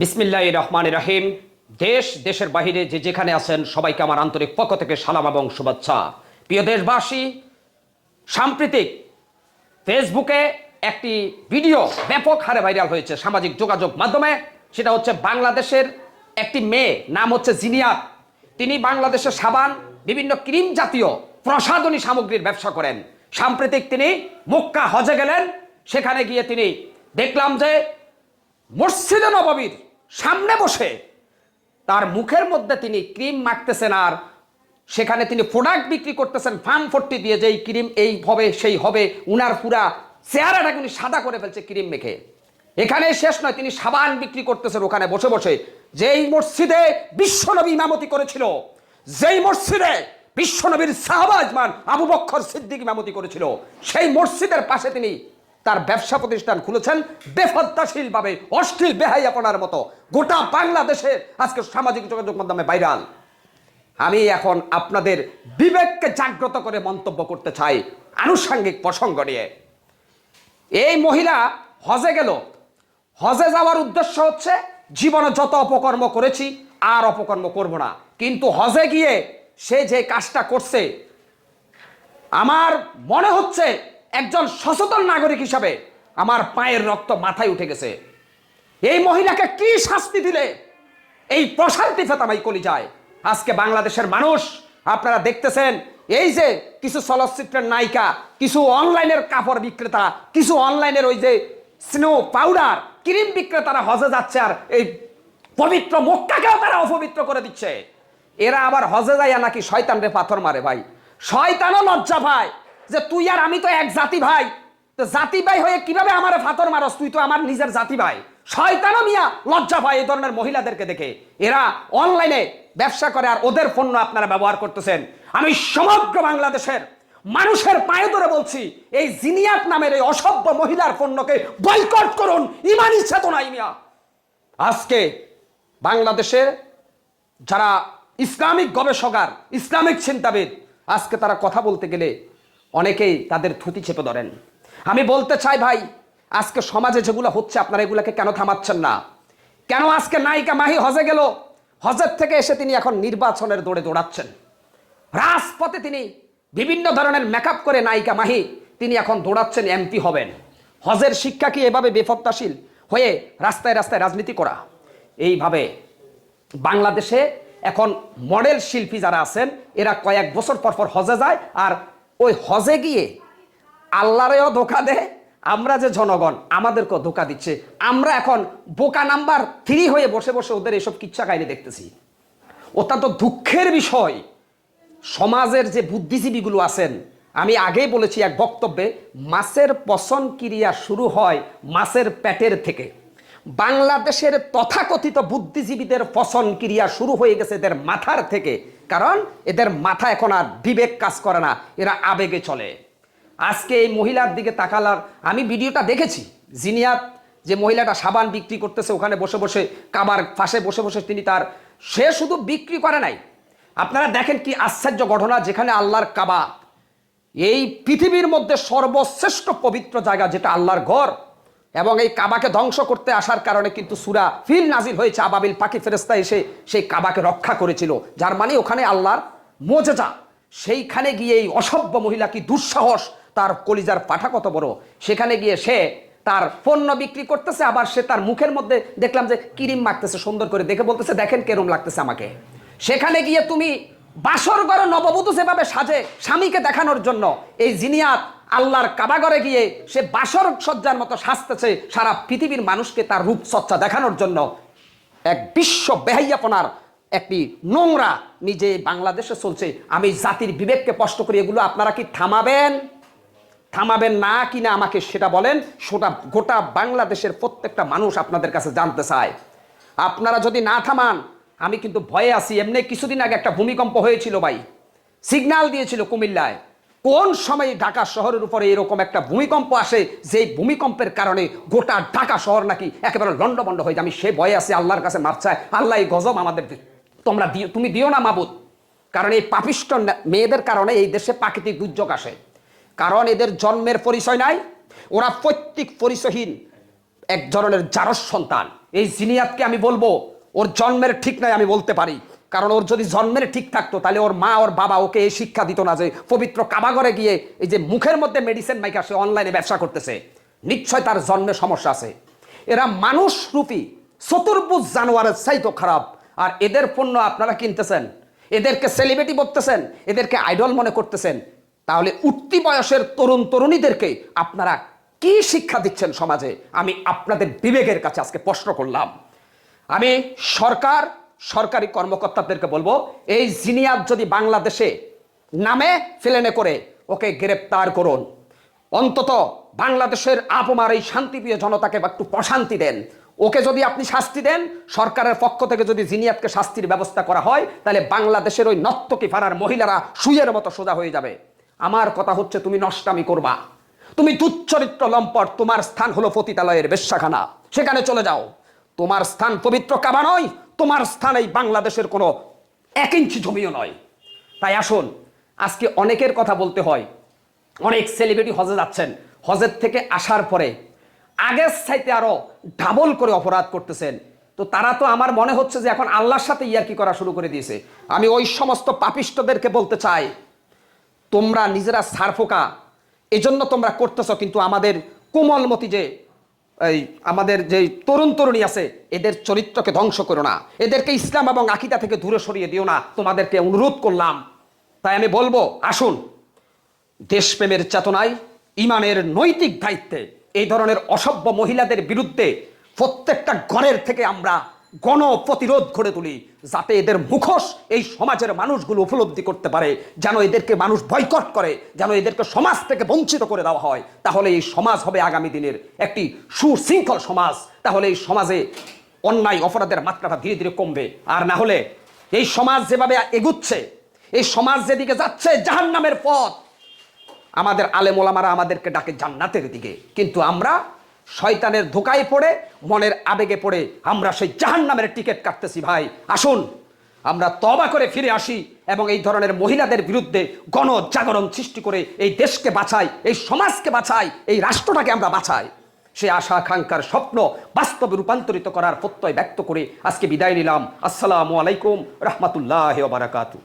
বিসমিল্লাহ রহমান রহিম দেশ, দেশের বাহিরে যে যেখানে আছেন, সবাইকে আমার আন্তরিক পক্ষ থেকে সালাম এবং শুভেচ্ছা। প্রিয় দেশবাসী, সাম্প্রতিক ফেসবুকে একটি ভিডিও ব্যাপক হারে ভাইরাল হয়েছে সামাজিক যোগাযোগ মাধ্যমে। সেটা হচ্ছে বাংলাদেশের একটি মেয়ে, নাম হচ্ছে জিনিয়াত। তিনি বাংলাদেশের সাবান, বিভিন্ন ক্রিম জাতীয় প্রসাধনী সামগ্রীর ব্যবসা করেন। সাম্প্রতিক তিনি মুক্কা হজে গেলেন। সেখানে গিয়ে তিনি দেখলাম যে মসজিদে নববীর সামনে বসে তার মুখের মধ্যে তিনি ক্রিম মাখতেছেন আর সেখানে তিনি প্রোডাক্ট বিক্রি করতেছেন ফার্ম ফোর্টি দিয়ে যে এই ক্রিম এই হবে, সেই হবে, উনার পুরা চেহারাটাকে উনি সাদা করে ফেলছে ক্রিম মেখে। এখানে শেষ নয়, তিনি সাবান বিক্রি করতেছেন ওখানে বসে বসে। যেই মসজিদে বিশ্বনবী ইমামতি করেছিল, যেই মসজিদে বিশ্বনবীর সাহবাজমান আবু বক্ষর সিদ্দিক ইমামতি করেছিল, সেই মসজিদের পাশে তিনি তার ব্যবসা প্রতিষ্ঠান খুলেছেন বেফদ্দাশীলভাবে, অশ্লীল বেহাইয়াপনার মতো। গোটা বাংলাদেশে আজকে সামাজিক যোগাযোগ মাধ্যমে ভাইরাল। আমি এখন আপনাদের বিবেককে জাগ্রত করে মন্তব্য করতে চাই আনুষঙ্গিক প্রসঙ্গ নিয়ে। এই মহিলা হজে গেল। হজে যাওয়ার উদ্দেশ্য হচ্ছে, জীবনে যত অপকর্ম করেছি, আর অপকর্ম করব না। কিন্তু হজে গিয়ে সে যে কাজটা করছে, আমার মনে হচ্ছে একজন সচেতন নাগরিক হিসাবে আমার পায়ের রক্ত মাথায় উঠে গেছে। এই মহিলাকে কি শাস্তি দিলে? এই প্রশান্তি ফেতামাই কলি যায় আজকে বাংলাদেশের মানুষ, আপনারা দেখতেছেন, এই যে কিছু চলচ্চিত্রের নায়িকা, কিছু অনলাইনের কাপড় বিক্রেতা, কিছু অনলাইনের ওই যে স্নো পাউডার ক্রিম বিক্রেতারা হজে যাচ্ছে আর এই পবিত্র মক্কাকেও তারা অপবিত্র করে দিচ্ছে। এরা আবার হজে যাইয়া নাকি শয়তান রে পাথর মারে ভাই। শয়তানও লজ্জা ভাই যে তুই আর আমি তো এক জাতি ভাই। তো জাতি ভাই হয়ে কীভাবে আমার ফাতর মারস? তুই তো আমার নিজের জাতি ভাই। শয়তানও মিয়া লজ্জা ভাই এই ধরনের মহিলাদেরকে দেখে। এরা অনলাইনে ব্যবসা করে আর ওদের পণ্য আপনারা ব্যবহার করতেছেন। আমি সমগ্র বাংলাদেশের মানুষের পায়ে ধরে বলছি, এই জিনিয়াত নামের এই অসভ্য মহিলার পণ্যকে বয়কট করুন। ইমানি চেতনাই মিয়া। আজকে বাংলাদেশে যারা ইসলামিক গবেষকার ইসলামিক চিন্তাবিদ, আজকে তারা কথা বলতে গেলে অনেকেই তাদের থুতি চেপে ধরেন। আমি বলতে চাই ভাই, আজকে সমাজে যেগুলো হচ্ছে, আপনারা এগুলোকে কেন থামাচ্ছেন না? কেন আজকে নায়িকা মাহি হজে গেল? হজের থেকে এসে তিনি এখন নির্বাচনের দৌড়ে দৌড়াচ্ছেন। রাজপথে তিনি বিভিন্ন ধরনের মেকআপ করে নায়িকা মাহি তিনি এখন দৌড়াচ্ছেন, এমপি হবেন। হজের শিক্ষা কি এভাবে বেফত্তাশীল হয়ে রাস্তায় রাস্তায় রাজনীতি করা? এইভাবে বাংলাদেশে এখন মডেল শিল্পী যারা আছেন, এরা কয়েক বছর পর পর হজে যায় আর ওই হজে গিয়ে আল্লাহরেও ধোকা দেয়, আমরা যে জনগণ, আমাদেরকেও ধোকা দিচ্ছে। আমরা এখন বোকা নাম্বার থ্রি হয়ে বসে বসে ওদের এসব কিচ্ছা কাহিনী দেখতেছি। অত্যন্ত দুঃখের বিষয়, সমাজের যে বুদ্ধিজীবীগুলো আছেন, আমি আগেই বলেছি এক বক্তব্যে, মাছের পচন ক্রিয়া শুরু হয় মাছের পেটের থেকে। বাংলাদেশের তথাকথিত বুদ্ধিজীবীদের পচন ক্রিয়া শুরু হয়ে গেছে এদের মাথার থেকে। কারণ এদের মাথা এখন আর বিবেক কাজ করে না, এরা আবেগে চলে। আজকে এই মহিলার দিকে তাকালার আমি ভিডিওটা দেখেছি, জিনিয়াত যে মহিলাটা সাবান বিক্রি করতেছে ওখানে বসে বসে, কাবার পাশে বসে বসে তিনি তার, সে শুধু বিক্রি করে নাই। আপনারা দেখেন কি আশ্চর্য ঘটনা যেখানে আল্লাহর কাবা, এই পৃথিবীর মধ্যে সর্বশ্রেষ্ঠ পবিত্র জায়গা যেটা আল্লাহর ঘর এবং এই কাবাকে ধ্বংস করতে আসার কারণে কিন্তু সুরা ফিল নাজিল হয়েছে। আবাবিল পাখি ফেরেস্তা এসে সেই কাবাকে রক্ষা করেছিল। যার মানে ওখানে আল্লাহর মোজেজা সেইখানে গিয়ে এই অসভ্য মহিলা কি দুঃসাহস, তার কলিজার পাঠা কত বড়। সেখানে গিয়ে সে তার পণ্য বিক্রি করতেছে, আবার সে তার মুখের মধ্যে দেখলাম যে কিরিম মাখতেছে, সুন্দর করে দেখে বলতেছে, দেখেন কেরম লাগতেছে আমাকে। সেখানে গিয়ে তুমি বাসর ঘরে নববধূ যেভাবে সাজে স্বামীকে দেখানোর জন্য, এই জিনিয়াত আল্লাহর কাবাগরে গিয়ে সে বাসর সজ্জার মতো সাজতেছে সারা পৃথিবীর মানুষকে তার রূপসজ্জা দেখানোর জন্য। এক বিশ্ব বেহাইয়াপনার একটি নোংরা নিজে বাংলাদেশে চলছে। আমি জাতির বিবেককে স্পষ্ট করি, এগুলো আপনারা কি থামাবেন? থামাবেন না কিনা আমাকে সেটা বলেন, সেটা গোটা বাংলাদেশের প্রত্যেকটা মানুষ আপনাদের কাছে জানতে চায়। আপনারা যদি না থামান, আমি কিন্তু ভয়ে আছি। এমনি কিছুদিন আগে একটা ভূমিকম্প হয়েছিল ভাই। সিগন্যাল দিয়েছিল কুমিল্লায়। কোন সময়ে ঢাকা শহরের উপরে এরকম একটা ভূমিকম্প আসে যে ভূমিকম্পের কারণে গোটা ঢাকা শহর নাকি একেবারে লন্ডবন্ড হয়ে যায়? আমি সে ভয়ে আছি, আল্লাহর কাছে চাই। আল্লাহ এই গজব আমাদের তোমরা দিও তুমি দিও না মাবুদ। কারণ এই পাপিষ্ট মেয়েদের কারণে এই দেশে প্রাকৃতিক দুর্যোগ আসে। কারণ এদের জন্মের পরিচয় নাই, ওরা প্রত্যেক পরিচয়হীন এক ধরনের জারস সন্তান। এই জিনিয়াতকে আমি বলব, ওর জন্মের ঠিক নাই আমি বলতে পারি। কারণ ওর যদি জন্মের ঠিক থাকতো, তাহলে ওর মা, ওর বাবা ওকে এই শিক্ষা দিত না যে পবিত্র কাবাগরে গিয়ে এই যে মুখের মধ্যে মেডিসিন মাইকা সে অনলাইনে ব্যবসা করতেছে, নিশ্চয় তার জন্মে সমস্যা আছে। এরা মানুষ রূপী চতুর্ভুজ জানোয়ারের চাইতো খারাপ। আর এদের পণ্য আপনারা কিনতেছেন, এদেরকে সেলিব্রিটি বলতেছেন, এদেরকে আইডল মনে করতেছেন, তাহলে উঠতি বয়সের তরুণ তরুণীদেরকে আপনারা কি শিক্ষা দিচ্ছেন সমাজে? আমি আপনাদের বিবেকের কাছে আজকে প্রশ্ন করলাম। আমি সরকার সরকারি কর্মকর্তাদেরকে বলব, এই জিনিয়াত যদি বাংলাদেশে নামে ফেলেনে করে, ওকে গ্রেপ্তার করুন। অন্তত বাংলাদেশের আপমার এই শান্তিপ্রিয় জনতাকে একটু প্রশান্তি দেন। ওকে যদি আপনি শাস্তি দেন, সরকারের পক্ষ থেকে যদি জিনিয়াতকে শাস্তির ব্যবস্থা করা হয়, তাহলে বাংলাদেশের ওই নর্তকী ফাড়ার মহিলারা সুইয়ের মতো সোজা হয়ে যাবে। আমার কথা হচ্ছে, তুমি নষ্টামি করবা। তুমি দুচ্চরিত্র লম্পট, তোমার স্থান হলো পতিতালয়ের বেশ্যাখানা। সেখানে চলে যাও। তোমার স্থান পবিত্র কাবা নয় তোমার স্থান বাংলাদেশের কোনো এক ইঞ্চি জমিও নয়। তাই আসুন, আজকে অনেকের কথা বলতে হয়। অনেক সেলিব্রিটি হজে যাচ্ছেন। হজের থেকে আসার পরে আগের চাইতে আরও ডাবল করে অপরাধ করতেছেন। তো তারা তো আমার মনে হচ্ছে যে এখন আল্লাহর সাথে ইয়ার্কি করা শুরু করে দিয়েছে। আমি ওই সমস্ত পাপিষ্টদেরকে বলতে চাই, তোমরা নিজেরা সারফোকা, এজন্য তোমরা করতেছ, কিন্তু আমাদের কোমলমতি যে এই, আমাদের যে তরুণ তরুণী আছে, এদের চরিত্রকে ধ্বংস করো না। এদেরকে ইসলাম এবং আকিদা থেকে দূরে সরিয়ে দিও না। তোমাদেরকে অনুরোধ করলাম। তাই আমি বলব, আসুন। দেশপ্রেমের চেতনায়, ইমানের নৈতিক দায়িত্বে, এই ধরনের অসভ্য মহিলাদের বিরুদ্ধে প্রত্যেকটা ঘরের থেকে আমরা গণ প্রতিরোধ গড়ে তুলি, যাতে এদের মুখোশ এই সমাজের মানুষগুলো উপলব্ধি করতে পারে, যেন এদেরকে মানুষ বয়কট করে, যেন এদেরকে সমাজ থেকে বঞ্চিত করে দেওয়া হয়। তাহলে এই সমাজ হবে আগামী দিনের একটি সুশৃঙ্খল সমাজ। তাহলে এই সমাজে অন্যায় অপরাধের মাত্রাটা ধীরে ধীরে কমবে। আর না হলে এই সমাজ যেভাবে এগুচ্ছে, এই সমাজ যেদিকে যাচ্ছে জাহান্নামের পথ। আমাদের আলেমোলামারা আমাদেরকে ডাকে জান্নাতের দিকে। কিন্তু আমরা শয়তানের ধোকায় পড়ে, মনের আবেগে পড়ে আমরা সেই জাহান নামের টিকিট কাটতেছি ভাই। আসুন, আমরা তবা করে ফিরে আসি এবং এই ধরনের মহিলাদের বিরুদ্ধে গণজাগরণ সৃষ্টি করে এই দেশকে বাঁচাই, এই সমাজকে বাঁচাই, এই রাষ্ট্রটাকে আমরা বাঁচাই। সে আশা আকাঙ্ক্ষার স্বপ্ন বাস্তবে রূপান্তরিত করার প্রত্যয় ব্যক্ত করে আজকে বিদায় নিলাম। আসসালামু আলাইকুম, রহমতুল্লাহ বারাকাতু